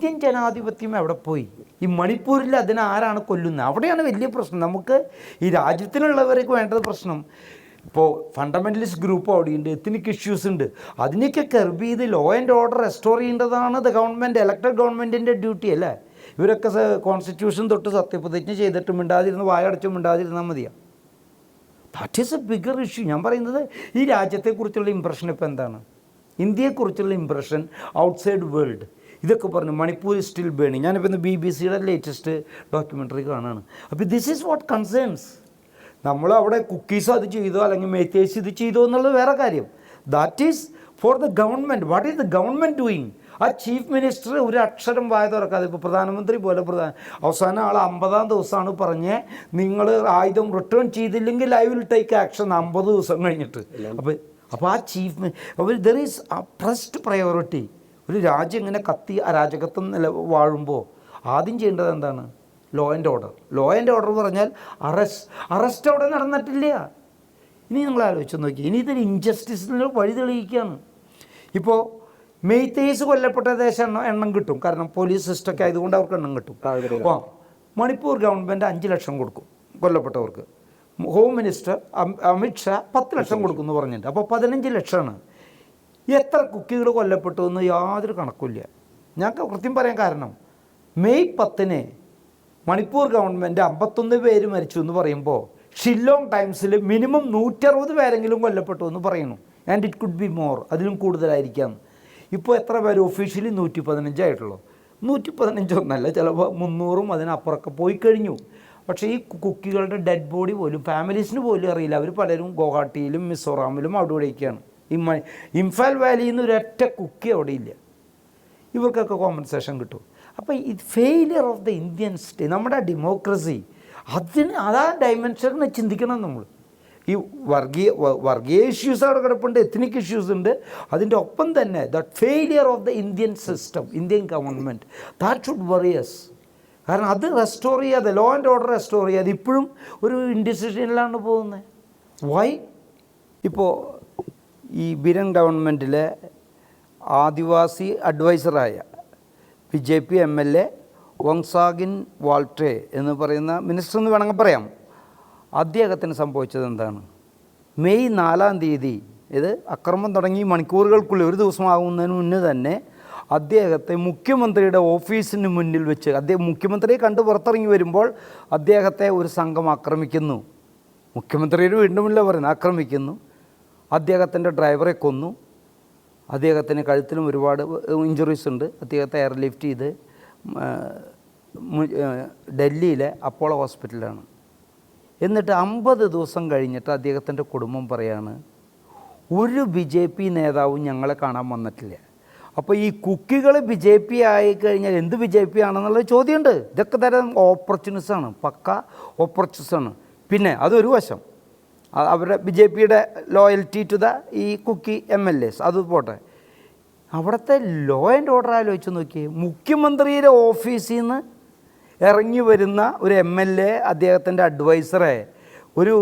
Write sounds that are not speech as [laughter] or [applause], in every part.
Indian ജനാധിപത്യം എവിടെ പോയി? ഈ മണിപ്പൂരിൽ അതിനെ ആരാണ് കൊല്ലുന്നത്? അവിടെയാണ് വലിയ പ്രശ്നം. നമുക്ക് ഈ രാജ്യത്തിനുള്ളവർക്ക് വേണ്ടത് പ്രശ്നം. ഇപ്പോൾ ഫണ്ടമെന്റലിസ്റ്റ് ഗ്രൂപ്പ് അവിടെയുണ്ട് എത്തിനിക് ഇഷ്യൂസ് ഉണ്ട്. അതിനൊക്കെ കെർബ് ചെയ്ത് ലോ ആൻഡ് ഓർഡർ റെസ്റ്റോർ ചെയ്യേണ്ടതാണ് ദ ഗവൺമെന്റ് ഇലക്ടഡ് ഗവൺമെന്റിന്റെ ഡ്യൂട്ടി അല്ലേ? ഇവരൊക്കെ കോൺസ്റ്റിറ്റ്യൂഷൻ തൊട്ട് സത്യപ്രതിജ്ഞ ചെയ്തിട്ട് മിണ്ടാതിരുന്ന് വായടച്ചും മിണ്ടാതിരുന്നാൽ മതിയാ? That is a bigger issue ഞാൻ പറയുന്നത് ഈ രാജ്യത്തെക്കുറിച്ചുള്ള ഇമ്പ്രഷൻ ഇപ്പോൾ എന്താണ്? ഇന്ത്യയെക്കുറിച്ചുള്ള ഇമ്പ്രഷൻ ഔട്ട്സൈഡ് വേൾഡ് ഇതൊക്കെ പറഞ്ഞു മണിപ്പൂർ സ്റ്റിൽ ബേണിങ് ഞാനിപ്പോൾ ഇന്ന് ബി ബി സിയുടെ ലേറ്റസ്റ്റ് ഡോക്യുമെന്ററി കാണുകയാണ് അപ്പോൾ ദിസ് ഈസ് വാട്ട് കൺസേൺസ് നമ്മൾ അവിടെ കുക്കീസ് അത് ചെയ്തോ അല്ലെങ്കിൽ മേത്തേഴ്സ് ഇത് ചെയ്തോ എന്നുള്ളത് വേറെ കാര്യം. That is for the government what is the government doing ആ ചീഫ് മിനിസ്റ്റർ ഒരു അക്ഷരം വായ തുറക്കാതെ ഇപ്പോൾ പ്രധാനമന്ത്രി പോലെ പ്രധാന അവസാനം ആൾ അമ്പതാം ദിവസമാണ് പറഞ്ഞ് നിങ്ങൾ ആയുധം റിട്ടേൺ ചെയ്തില്ലെങ്കിൽ ഐ വിൽ ടേക്ക് ആക്ഷൻ അമ്പത് ദിവസം കഴിഞ്ഞിട്ട്. അപ്പോൾ അപ്പോൾ ആ ചീഫ് അപ്പോൾ ദർ ഈസ് ഫസ്റ്റ് പ്രയോറിറ്റി ഒരു രാജ്യം ഇങ്ങനെ കത്തി അരാജകത്വം നില വാഴുമ്പോൾ ആദ്യം ചെയ്യേണ്ടത് എന്താണ്? Law and order law and order പറഞ്ഞാൽ അറസ്റ്റ് അറസ്റ്റ് അവിടെ നടന്നിട്ടില്ല. ഇനി നിങ്ങൾ ആലോചിച്ച് നോക്കി. ഇനി ഇതൊരു ഇൻജസ്റ്റിസിന് വഴി തെളിയിക്കുകയാണ്. ഇപ്പോൾ മെയ്ത്തേഴ്സ് കൊല്ലപ്പെട്ട ദേശം എണ്ണം എണ്ണം കിട്ടും. കാരണം പോലീസ് സിസ്റ്റമൊക്കെ ആയതുകൊണ്ട് അവർക്ക് എണ്ണം കിട്ടും. അപ്പോൾ മണിപ്പൂർ ഗവൺമെന്റ് അഞ്ച് ലക്ഷം കൊടുക്കും കൊല്ലപ്പെട്ടവർക്ക്. ഹോം മിനിസ്റ്റർ അമിത്ഷാ അമിത് പത്ത് ലക്ഷം കൊടുക്കും എന്ന് പറഞ്ഞിട്ടുണ്ട്. അപ്പോൾ പതിനഞ്ച് ലക്ഷമാണ്. എത്ര കുക്കികൾ കൊല്ലപ്പെട്ടു എന്ന് യാതൊരു കണക്കില്ല ഞാൻ കൃത്യം പറയാൻ കാരണം മെയ് പത്തിന് മണിപ്പൂർ ഗവൺമെന്റ് അമ്പത്തൊന്ന് പേര് മരിച്ചു എന്ന് പറയുമ്പോൾ ഷില്ലോങ് ടൈംസിൽ മിനിമം നൂറ്ററുപത് പേരെങ്കിലും കൊല്ലപ്പെട്ടു എന്ന് പറയുന്നു. And it could be more അതിലും കൂടുതലായിരിക്കാം. ഇപ്പോൾ എത്ര പേര് ഒഫീഷ്യലി നൂറ്റി പതിനഞ്ചായിട്ടുള്ളൂ നൂറ്റി പതിനഞ്ചൊന്നല്ല ചിലപ്പോൾ മുന്നൂറും അതിനപ്പുറമൊക്കെ പോയി കഴിഞ്ഞു. പക്ഷേ ഈ കുക്കികളുടെ ഡെഡ് ബോഡി പോലും ഫാമിലീസിന് പോലും അറിയില്ല. അവർ പലരും ഗുവാഹട്ടിയിലും മിസോറാമിലും അവിടെ ഇവിടെയൊക്കെയാണ്. ഈ മ ഇംഫാൽ വാലിയിൽ നിന്ന് ഒരൊറ്റ കുക്കി അവിടെ ഇല്ല ഇവർക്കൊക്കെ കോമ്പൻസേഷൻ കിട്ടും. അപ്പോൾ ഈ failure of the Indian state നമ്മുടെ ഡെമോക്രസി അതിന് അതാ ഡയമെൻഷനെ ചിന്തിക്കണം നമ്മൾ ഈ വർഗീയ വർഗീയ ഇഷ്യൂസ് അവിടെ കിടപ്പുണ്ട് എത്നിക് ഇഷ്യൂസ് ഉണ്ട്. അതിന്റെ ഒപ്പം തന്നെ the failure of the Indian system Indian government that should worry us കാരണം അത് റെസ്റ്റോർ ചെയ്യാതെ ലോ ആൻഡ് ഓർഡർ റെസ്റ്റോർ ചെയ്യാതെ ഇപ്പോഴും ഒരു ഇൻഡിസിഷനിലാണ് പോകുന്നത്. വൈ ഇപ്പോൾ ഈ ബിരൻ ഗവൺമെന്റിലെ ആദിവാസി അഡ്വൈസറായ B J P M L A Vungzagin Valte എന്ന് പറയുന്ന മിനിസ്റ്റർ എന്ന് വേണമെങ്കിൽ പറയാം. അദ്ദേഹത്തിന് സംഭവിച്ചത് എന്താണ്? മെയ് നാലാം തീയതി ഇത് അക്രമം തുടങ്ങി മണിക്കൂറുകൾക്കുള്ളിൽ ഒരു ദിവസമാകുന്നതിന് മുന്നേ തന്നെ അദ്ദേഹത്തെ മുഖ്യമന്ത്രിയുടെ ഓഫീസിന് മുന്നിൽ വെച്ച് അദ്ദേഹം മുഖ്യമന്ത്രിയെ കണ്ട് പുറത്തിറങ്ങി വരുമ്പോൾ അദ്ദേഹത്തെ ഒരു സംഘം ആക്രമിക്കുന്നു. മുഖ്യമന്ത്രിയുടെ വീണ്ടും മുന്നിൽ പറയുന്നത് ആക്രമിക്കുന്നു. അദ്ദേഹത്തിന്റെ ഡ്രൈവറെ കൊന്നു. അദ്ദേഹത്തിന് കഴുത്തിലും ഒരുപാട് ഇഞ്ചുറീസ് ഉണ്ട്. അദ്ദേഹത്തെ എയർലിഫ്റ്റ് ചെയ്ത് ഡൽഹിയിലെ അപ്പോളോ ഹോസ്പിറ്റലാണ് എന്നിട്ട് അമ്പത് ദിവസം കഴിഞ്ഞിട്ട് അദ്ദേഹത്തിന്റെ കുടുംബം പറയാണ് ഒരു ബി ജെ പി നേതാവും ഞങ്ങളെ കാണാൻ വന്നിട്ടില്ല. അപ്പോൾ ഈ കുക്കികൾ ബി ജെ പി ആയി കഴിഞ്ഞാൽ എന്ത് ബി ജെ പി ആണെന്നുള്ള ചോദ്യമുണ്ട്. ഇതൊക്കെ തരം ഓപ്പർച്യൂണിസാണ് പക്ക ഓപ്പർച്യൂണിസാണ് പിന്നെ അതൊരു വശം അവരുടെ ബി ജെ പിയുടെ ലോയൽറ്റി ടു ദ ഈ കുക്കി എം എൽ എസ് അത് പോട്ടെ. അവിടുത്തെ ലോ ആൻഡ് ഓർഡർ ആലോചിച്ച് നോക്കിയേ. മുഖ്യമന്ത്രിയുടെ ഓഫീസിൽ നിന്ന് ഇറങ്ങി വരുന്ന ഒരു എം എൽ എ അദ്ദേഹത്തിന്റെ അഡ്വൈസറെ ഒരു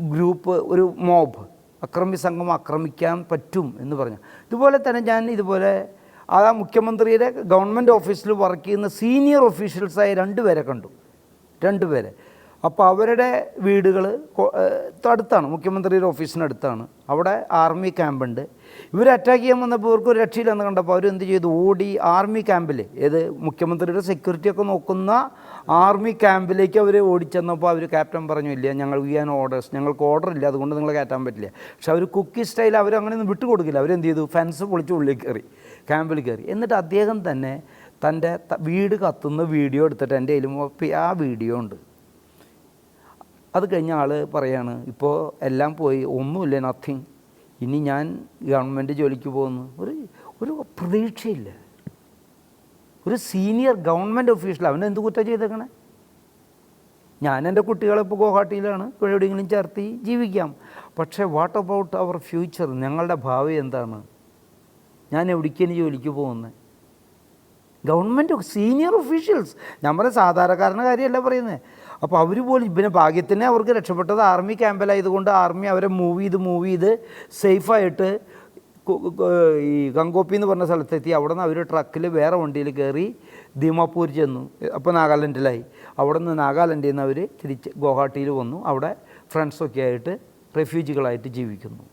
ഗ്രൂപ്പ് ഒരു മോബ് അക്രമി സംഘം ആക്രമിക്കാൻ പറ്റും എന്ന് പറഞ്ഞു. ഇതുപോലെ തന്നെ ഞാൻ ഇതുപോലെ ആ മുഖ്യമന്ത്രിയുടെ ഗവൺമെന്റ് ഓഫീസിൽ വർക്ക് ചെയ്യുന്ന സീനിയർ ഒഫീഷ്യൽസായ രണ്ടുപേരെ കണ്ടു. രണ്ടുപേരെ. അപ്പോൾ അവരുടെ വീടുകൾ അടുത്താണ് മുഖ്യമന്ത്രിയുടെ ഓഫീസിനടുത്താണ്. അവിടെ ആർമി ക്യാമ്പുണ്ട്. ഇവർ അറ്റാക്ക് ചെയ്യാൻ വന്നപ്പോൾ ഇവർക്ക് ഒരു രക്ഷയില്ലെന്ന് കണ്ടപ്പോൾ അവരെന്ത് ചെയ്തു? ഓടി ആർമി ക്യാമ്പിൽ ഏത് മുഖ്യമന്ത്രിയുടെ സെക്യൂരിറ്റി ഒക്കെ നോക്കുന്ന ആർമി ക്യാമ്പിലേക്ക് അവർ ഓടിച്ചെന്നപ്പോൾ അവർ ക്യാപ്റ്റൻ പറഞ്ഞു ഇല്ല ഞങ്ങൾ വി ഓർഡേഴ്സ് ഞങ്ങൾക്ക് ഓർഡർ ഇല്ല അതുകൊണ്ട് നിങ്ങളെ കയറ്റാൻ പറ്റില്ല. പക്ഷെ അവർ കുക്കി സ്റ്റൈൽ അവർ അങ്ങനെ ഒന്നും വിട്ടുകൊടുക്കില്ല അവരെന്ത് ചെയ്തു? ഫെൻസ് പൊളിച്ച് ഉള്ളിൽ കയറി ക്യാമ്പിൽ കയറി. എന്നിട്ട് അദ്ദേഹം തന്നെ തന്റെ വീട് കത്തുന്ന വീഡിയോ എടുത്തിട്ട് എന്റെ കയ്യിലും ആ വീഡിയോ ഉണ്ട്. അത് കഴിഞ്ഞ ആൾ പറയാണ് ഇപ്പോൾ എല്ലാം പോയി ഒന്നുമില്ല നത്തിങ് ഇനി ഞാൻ ഗവൺമെന്റ് ജോലിക്ക് പോകുന്നു. ഒരു ഒരു പ്രതീക്ഷയില്ല. ഒരു സീനിയർ ഗവൺമെന്റ് ഒഫീഷ്യൽ അവൻ എന്ത് കുറ്റം ചെയ്തേക്കണേ? ഞാൻ എന്റെ കുട്ടികളെ ഇപ്പോൾ ഗുവാഹട്ടിയിലാണ് ഇപ്പോൾ എവിടെയെങ്കിലും ചേർത്തി ജീവിക്കാം. പക്ഷേ വാട്ട് അബൌട്ട് അവർ ഫ്യൂച്ചർ ഞങ്ങളുടെ ഭാവി എന്താണ്? ഞാൻ എവിടേക്കാണ് ജോലിക്ക് പോകുന്നത് ഗവൺമെന്റ് സീനിയർ ഒഫീഷ്യൽസ് ഞാൻ പറഞ്ഞ സാധാരണക്കാരന്റെ കാര്യമല്ല പറയുന്നത് അപ്പോൾ അവർ പോലും പിന്നെ ഭാഗ്യത്തിന് അവർക്ക് രക്ഷപ്പെട്ടത് ആർമി ക്യാമ്പിലായതുകൊണ്ട് ആർമി അവരെ മൂവ് ചെയ്ത് മൂവ് ചെയ്ത് സേഫായിട്ട് ഈ ഗംഗോപ്പി എന്ന് പറഞ്ഞ സ്ഥലത്തെത്തി. അവിടെ നിന്ന് അവർ ട്രക്കിൽ വേറെ വണ്ടിയിൽ കയറി ദീമാപൂർ ചെന്നു. അപ്പോൾ നാഗാലാൻഡിലായി. അവിടെ നിന്ന് നാഗാലാൻഡിൽ നിന്ന് അവർ തിരിച്ച് ഗുവാഹട്ടിയിൽ വന്നു. അവിടെ ഫ്രണ്ട്സൊക്കെ ആയിട്ട് റെഫ്യൂജികളായിട്ട് ജീവിക്കുന്നു.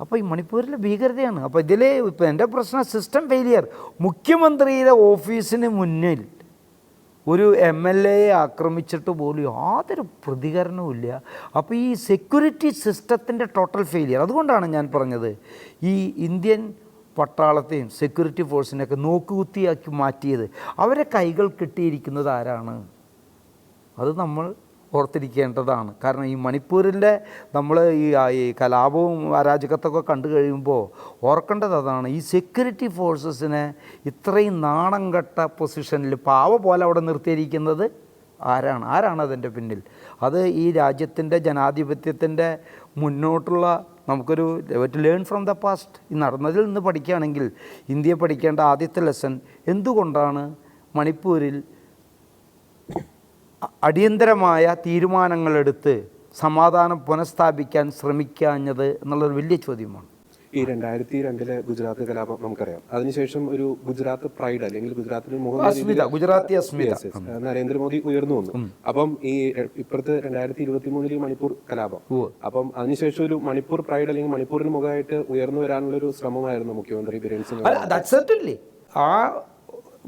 അപ്പോൾ ഈ മണിപ്പൂരിലെ ഭീകരതയാണ്. അപ്പോൾ ഇതിൽ ഇപ്പോൾ എന്റെ പ്രശ്നം സിസ്റ്റം ഫെയിലിയർ മുഖ്യമന്ത്രിയുടെ ഓഫീസിന് മുന്നിൽ ഒരു എം എൽ എയെ ആക്രമിച്ചിട്ട് പോലും യാതൊരു പ്രതികരണവും ഇല്ല. അപ്പോൾ ഈ സെക്യൂരിറ്റി സിസ്റ്റത്തിന്റെ ടോട്ടൽ ഫെയിലിയർ അതുകൊണ്ടാണ് ഞാൻ പറഞ്ഞത്. ഈ ഇന്ത്യൻ പട്ടാളത്തെയും സെക്യൂരിറ്റി ഫോഴ്സിനെയൊക്കെ നോക്കുകുത്തിയാക്കി മാറ്റിയത്. അവരെ കൈകൾ കിട്ടിയിരിക്കുന്നത് ആരാണ്? അത് നമ്മൾ ഓർത്തിരിക്കേണ്ടതാണ്. കാരണം ഈ മണിപ്പൂരിന്റെ നമ്മൾ ഈ ഈ കലാപവും അരാജകത്തൊക്കെ കണ്ടു കഴിയുമ്പോൾ ഓർക്കേണ്ടത് അതാണ്. ഈ സെക്യൂരിറ്റി ഫോഴ്സസിനെ ഇത്രയും നാണം കെട്ട പൊസിഷനിൽ പാവ പോലെ അവിടെ നിർത്തിയിരിക്കുന്നത് ആരാണ്? ആരാണ് അതിന്റെ പിന്നിൽ? അത് ഈ രാജ്യത്തിന്റെ ജനാധിപത്യത്തിന്റെ മുന്നോട്ടുള്ള നമുക്കൊരു to learn from the past ഈ നടന്നതിൽ നിന്ന് പഠിക്കുകയാണെങ്കിൽ ഇന്ത്യയെ പഠിക്കേണ്ട ആദ്യത്തെ ലെസൺ എന്തുകൊണ്ടാണ് മണിപ്പൂരിൽ അടിയന്തരമായ തീരുമാനങ്ങളെടുത്ത് സമാധാനം പുനഃസ്ഥാപിക്കാൻ ശ്രമിക്കാഞ്ഞത് എന്നുള്ളൊരു വലിയ ചോദ്യമാണ്. ഈ രണ്ടായിരത്തി രണ്ടിലെ ഗുജറാത്ത് കലാപം നമുക്കറിയാം. അതിനുശേഷം ഒരു ഗുജറാത്ത് പ്രൈഡ് അല്ലെങ്കിൽ ഗുജറാത്തിന് ഗുജറാത്തി അസ്മിത. നരേന്ദ്രമോദി ഉയർന്നു വന്നു. അപ്പം ഈ ഇപ്പോഴത്തെ ഇപ്പുറത്ത് രണ്ടായിരത്തി ഇരുപത്തി മൂന്നിൽ മണിപ്പൂർ കലാപം. അപ്പം അതിനുശേഷം ഒരു മണിപ്പൂർ പ്രൈഡ് അല്ലെങ്കിൽ മണിപ്പൂരിന് മുഖമായിട്ട് ഉയർന്നു വരാനുള്ള ഒരു ശ്രമമായിരുന്നു മുഖ്യമന്ത്രി ബിരേൻ സിംഗ്. ആ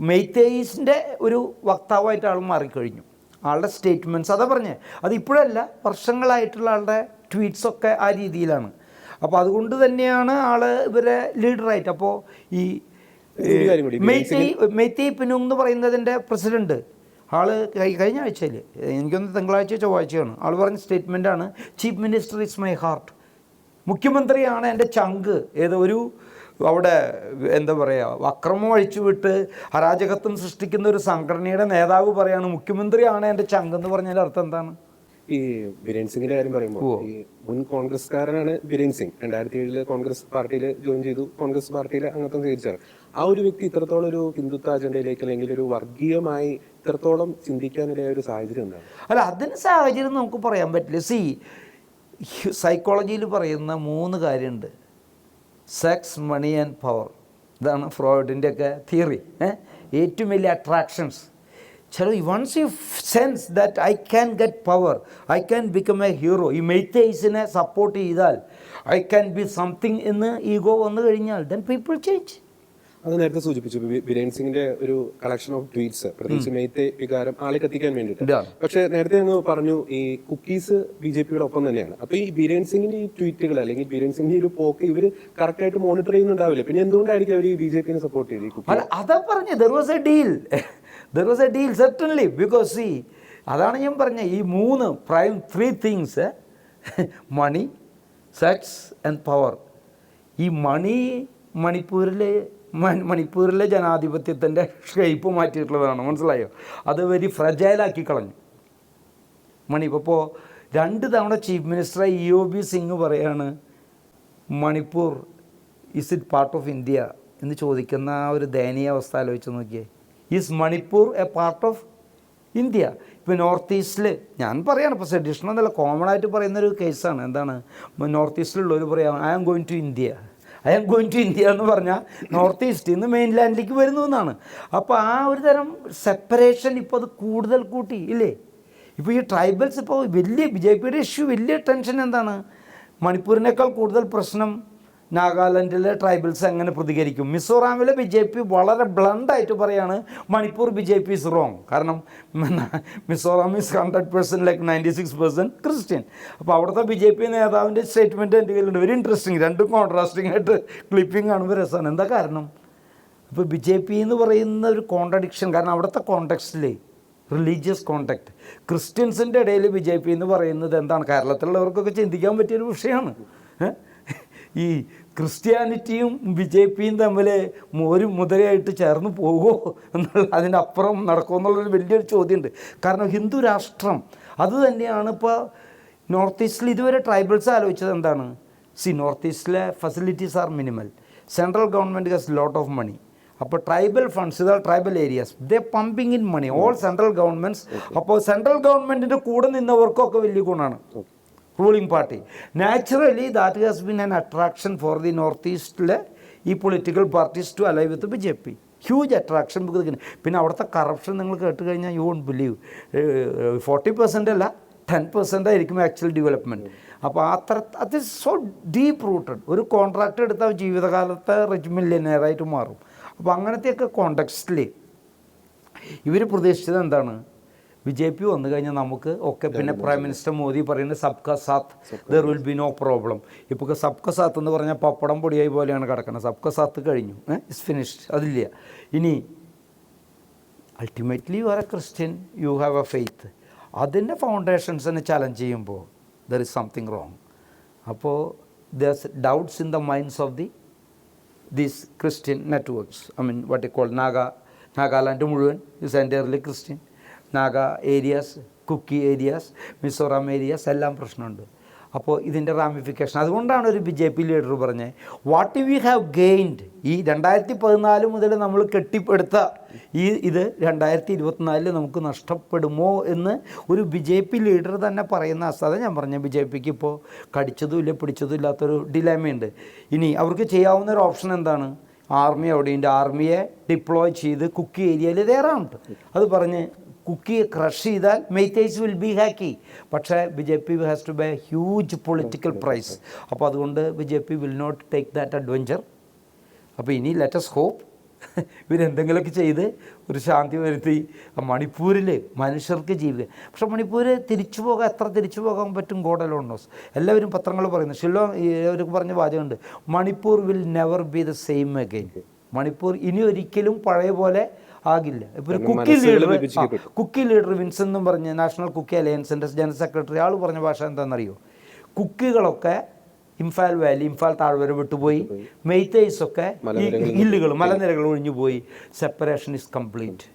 മെയ്തേയിസിന്റെ ഒരു വക്താവായിട്ട് ആൾ മാറിക്കഴിഞ്ഞു. ആളുടെ സ്റ്റേറ്റ്മെന്റ്സ് അതാ പറഞ്ഞേ. അത് ഇപ്പോഴല്ല വർഷങ്ങളായിട്ടുള്ള ആളുടെ ട്വീറ്റ്സൊക്കെ ആ രീതിയിലാണ്. അപ്പോൾ അതുകൊണ്ട് തന്നെയാണ് ആൾ ഇവരെ ലീഡറായിട്ട് അപ്പോൾ ഈ മെയ്ത്തേ മെയ്ത്തേ പിന്നു മെയ്തേയ് മെയ്തേയ് പിനുങ് എന്ന് പറയുന്നതിന്റെ പ്രസിഡന്റ് ആൾ കഴി- കഴിഞ്ഞ ആഴ്ചയിൽ എനിക്കൊന്ന് തിങ്കളാഴ്ച ചൊവ്വാഴ്ചയാണ്. ആൾ പറഞ്ഞ സ്റ്റേറ്റ്മെന്റാണ് chief minister is my heart മുഖ്യമന്ത്രിയാണ് എന്റെ ചങ്ക്. ഏതോ ഒരു അവിടെ എന്താ പറയുക അക്രമം അഴിച്ചുവിട്ട് അരാജകത്വം സൃഷ്ടിക്കുന്ന ഒരു സംഘടനയുടെ നേതാവ് പറയാണ് മുഖ്യമന്ത്രിയാണ് എന്റെ ചങ്ക് എന്ന് പറഞ്ഞാൽ അർത്ഥം എന്താണ്? ഈ ബിരേൻ സിംഗിന്റെ കാര്യം പറയുമ്പോൾ ഈ മുൻ കോൺഗ്രസ്കാരനാണ് ബിരേൻ സിംഗ്. രണ്ടായിരത്തി ഏഴിൽ കോൺഗ്രസ് പാർട്ടിയിൽ ജോയിൻ ചെയ്തു. കോൺഗ്രസ് പാർട്ടിയിൽ അംഗത്വം സ്വീകരിച്ചാണ് ആ ഒരു വ്യക്തി ഇത്രത്തോളം ഒരു ഹിന്ദുത്വ അജണ്ടയിലേക്ക് അല്ലെങ്കിൽ ഒരു വർഗീയമായി ഇത്രത്തോളം ചിന്തിക്കാനിടയായ ഒരു സാഹചര്യം എന്താണ്? അല്ല അതിന് സാഹചര്യം നമുക്ക് പറയാൻ പറ്റില്ല. സി സൈക്കോളജിയിൽ പറയുന്ന മൂന്ന് കാര്യമുണ്ട്. സെക്സ് മണി ആൻഡ് പവർ ഇതാണ് ഫ്രോയിഡിന്റെ ഒക്കെ തിയറി ഏറ്റവും വലിയ അട്രാക്ഷൻസ് ചില ones you sense that I can get power I can become a hero ഈ മെയ്ത്തേഴ്സിനെ സപ്പോർട്ട് ചെയ്താൽ ഐ ക്യാൻ ബി സംതിങ് എന്ന് ഈഗോ വന്നു കഴിഞ്ഞാൽ ദെൻ പീപ്പിൾ ചേഞ്ച് അത് നേരത്തെ സൂചിപ്പിച്ചു. ബിരേൻ സിംഗിന്റെ ഒരു കളക്ഷൻ ഓഫ് ട്വീറ്റ്സ് പ്രത്യേകിച്ച് മെയ്ത്തെ വികാരം ആളെ കത്തിക്കാൻ വേണ്ടിയിട്ട് പക്ഷെ നേരത്തെ അങ്ങ് പറഞ്ഞു ഈ കുക്കീസ് ബി ജെ പിയുടെ ഒപ്പം തന്നെയാണ്. അപ്പൊ ഈ ബിരേൻ സിംഗിന്റെ ഈ ട്വീറ്റുകൾ അല്ലെങ്കിൽ ബിരേൻ സിംഗിന്റെ ഒരു പോക്ക് ഇവർ കറക്റ്റ് ആയിട്ട് മോണിറ്റർ ചെയ്യുന്നുണ്ടാവില്ല. പിന്നെ എന്തുകൊണ്ടായിരിക്കും അവർ ഈ ബി ജെ പിനെ സപ്പോർട്ട് ചെയ്ത് അതാ പറഞ്ഞു there was a deal there was a deal certainly because see അതാണ് ഞാൻ പറഞ്ഞ ഈ മൂന്ന് prime three things money sex and power ഈ മണി മണിപ്പൂരിലെ മണിപ്പൂരിലെ ജനാധിപത്യത്തിന്റെ ഷേപ്പ് മാറ്റിയിട്ടുള്ളതാണ്. മനസ്സിലായോ? അത് വെരി ഫ്രജൈലാക്കി കളഞ്ഞു. മണി ഇപ്പോൾ രണ്ട് തവണ ചീഫ് മിനിസ്റ്റർ ഇ ഒ ബി സിംഗ് പറയാണ് Manipur is it part of India എന്ന് ചോദിക്കുന്ന ആ ഒരു ദയനീയ അവസ്ഥ ആലോചിച്ച് നോക്കിയേ. Is Manipur a part of India ഇപ്പോൾ നോർത്ത് ഈസ്റ്റിൽ ഞാൻ പറയാണ് ഇപ്പോൾ സെഡിഷൻ എന്നല്ല കോമൺ ആയിട്ട് പറയുന്നൊരു കേസാണ് എന്താണ്? നോർത്ത് ഈസ്റ്റിലുള്ളവർ പറയാം I am going to India I am going to India എന്ന് പറഞ്ഞാൽ നോർത്ത് ഈസ്റ്റിൽ നിന്ന് മെയിൻലാൻഡിലേക്ക് വരുന്നു എന്നാണ്. അപ്പോൾ ആ ഒരു തരം സെപ്പറേഷൻ ഇപ്പോൾ അത് കൂടുതൽ കൂട്ടി ഇല്ലേ? ഇപ്പോൾ ഈ ട്രൈബൽസ് ഇപ്പോൾ വലിയ ബി ജെ പിയുടെ ഇഷ്യൂ വലിയ ടെൻഷൻ എന്താണ്? മണിപ്പൂരിനേക്കാൾ കൂടുതൽ പ്രശ്നം നാഗാലാൻഡിലെ ട്രൈബൽസ് എങ്ങനെ പ്രതികരിക്കും? മിസോറാമിലെ ബി ജെ പി വളരെ ബ്ലണ്ടായിട്ട് പറയാണ് Manipur B J P is wrong കാരണം Mizoram is hundred percent like ninety six percent Christian അപ്പോൾ അവിടുത്തെ ബി ജെ പി നേതാവിന്റെ സ്റ്റേറ്റ്മെന്റ് എന്റെ കയ്യിലുണ്ട്. വെരി ഇൻട്രസ്റ്റിംഗ് രണ്ടും കോൺട്രാസ്റ്റിംഗ് ആയിട്ട് ക്ലിപ്പിംഗ് കാണുമ്പോൾ രസമാണ് എന്താ കാരണം? അപ്പോൾ ബി ജെ പി എന്ന് പറയുന്ന ഒരു കോൺട്രഡിക്ഷൻ കാരണം അവിടുത്തെ കോൺടാക്സ്റ്റിൽ റിലീജിയസ് കോണ്ടാക്ട് ക്രിസ്ത്യൻസിന്റെ ഇടയിൽ ബി ജെ പി എന്ന് പറയുന്നത് എന്താണ്? കേരളത്തിലുള്ളവർക്കൊക്കെ ചിന്തിക്കാൻ പറ്റിയൊരു വിഷയമാണ്? ഈ ക്രിസ്ത്യാനിറ്റിയും ബി ജെ പിയും തമ്മിൽ ഒരു മുതലയായിട്ട് ചേർന്ന് പോകുമോ എന്നുള്ള അതിനപ്പുറം നടക്കുമോ എന്നുള്ളൊരു വലിയൊരു ചോദ്യമുണ്ട്. കാരണം ഹിന്ദു രാഷ്ട്രം അത് തന്നെയാണ് ഇപ്പോൾ നോർത്ത് ഈസ്റ്റിൽ ഇതുവരെ ട്രൈബൽസ് ആലോചിച്ചത് എന്താണ്? See north ഈസ്റ്റിലെ facilities are minimal central government has lot of money അപ്പോൾ ട്രൈബൽ ഫണ്ട്സ് ഇതാ tribal areas they pumping in money all central governments അപ്പോൾ സെൻട്രൽ ഗവൺമെന്റിന്റെ കൂടെ നിന്നവർക്കൊക്കെ വലിയ ഗുണമാണ്. Ruling party naturally that has been an attraction for the north ഈസ്റ്റിലെ ഈ political parties to alive with B J P huge attraction ബുക്കിന് പിന്നെ അവിടുത്തെ കറപ്ഷൻ നിങ്ങൾ കേട്ട് കഴിഞ്ഞാൽ you won't believe forty percent അല്ല ടെൻ പെർസെന്റ് ആയിരിക്കും ആക്ച്വൽ ഡെവലപ്മെന്റ് അപ്പോൾ അത്ര അത് സോ ഡീപ്പ് റൂട്ടഡ് ഒരു കോൺട്രാക്ട് എടുത്താൽ ജീവിതകാലത്തെ റിച്ച് മില്യനയറായിട്ട് മാറും. അപ്പോൾ അങ്ങനത്തെയൊക്കെ കോണ്ടക്സ്റ്റിൽ ഇവർ പ്രതീക്ഷിച്ചത് എന്താണ്? ബി ജെ പി വന്നു കഴിഞ്ഞാൽ നമുക്ക് ഒക്കെ പിന്നെ പ്രൈം മിനിസ്റ്റർ മോദി പറയുന്നത് സബ്കാ സാത്ത് there will be no problem ഇപ്പോൾ സബ്കാ സാത്ത് എന്ന് പറഞ്ഞാൽ പപ്പടം പൊടിയായി പോലെയാണ് കിടക്കുന്നത് സബ്കാ സാത്ത് കഴിഞ്ഞു. ഇറ്റ്സ് ഫിനിഷ്ഡ് അതില്ല. ഇനി ultimately you are a Christian you have a faith അതിന്റെ ഫൗണ്ടേഷൻസിനെ ചലഞ്ച് ചെയ്യുമ്പോൾ ദർ ഇസ് സംതിങ് റോങ് അപ്പോൾ those doubts in the minds of the these Christian networks I mean what call Naga Nagaland മുഴുവൻ is entirely Christian Naga areas Kuki areas Mizoram areas എല്ലാം പ്രശ്നമുണ്ട്. അപ്പോൾ ഇതിന്റെ ramification അതുകൊണ്ടാണ് ഒരു B J P leader പറഞ്ഞത് what we have gained ഈ രണ്ടായിരത്തി പതിനാല് മുതൽ നമ്മൾ കെട്ടിപ്പടുത്ത ഈ ഇത് രണ്ടായിരത്തി ഇരുപത്തിനാലിൽ നമുക്ക് നഷ്ടപ്പെടുമോ എന്ന് ഒരു ബി ജെ പി ലീഡർ തന്നെ പറയുന്ന അസ്ഥത ഞാൻ പറഞ്ഞു ബി ജെ പിക്ക് ഇപ്പോൾ കടിച്ചതും ഇല്ല പിടിച്ചതും ഇല്ലാത്തൊരു ഡിലേമയുണ്ട് ഇനി അവർക്ക് ചെയ്യാവുന്ന ഒരു ഓപ്ഷൻ എന്താണ്? ആർമി അവിടെയുണ്ട് ആർമിയെ ഡിപ്ലോയ് ചെയ്ത് കുക്കി ഏരിയയിൽ തയ്യാറാണ് അത് പറഞ്ഞ് കുക്കിയെ ക്രഷ് ചെയ്താൽ മെയ്റ്റേഴ്സ് വിൽ ബി ഹാക്കി. പക്ഷേ B J P has to buy huge political price അപ്പോൾ അതുകൊണ്ട് B J P will not take that adventure അപ്പോൾ ഇനി ലെറ്റസ് ഹോപ്പ് [laughs] ഇവരെന്തെങ്കിലുമൊക്കെ ചെയ്ത് ഒരു ശാന്തി വരുത്തി മണിപ്പൂരിൽ മനുഷ്യർക്ക് ജീവിക്കുക പക്ഷെ മണിപ്പൂർ തിരിച്ചു പോകാൻ എത്ര തിരിച്ചു പോകാൻ പറ്റും ഗോഡലോണോസ് എല്ലാവരും പത്രങ്ങൾ പറയുന്നു. ഷില്ലോ അവർക്ക് പറഞ്ഞ വാചകമുണ്ട്. Manipur will never be the same again Manipur ഇനി ഒരിക്കലും പഴയ പോലെ ആകില്ല. ഇപ്പോൾ ഒരു കുക്കി ലീഡർ കുക്കി ലീഡർ വിൻസൻ എന്നും പറഞ്ഞ് നാഷണൽ കുക്കി അലയൻസിന്റെ ജനറൽ സെക്രട്ടറി ആൾ പറഞ്ഞ ഭാഷ എന്താണെന്നറിയോ? കുക്കികളൊക്കെ ഇംഫാൽ വാലി ഇംഫാൽ താഴ്വര വിട്ടുപോയി. മലനിരകളിൽ ഹില്ലുകൾ മലനിരകൾ ഒഴിഞ്ഞു പോയി സെപ്പറേഷൻ ഇസ് കംപ്ലീറ്റ്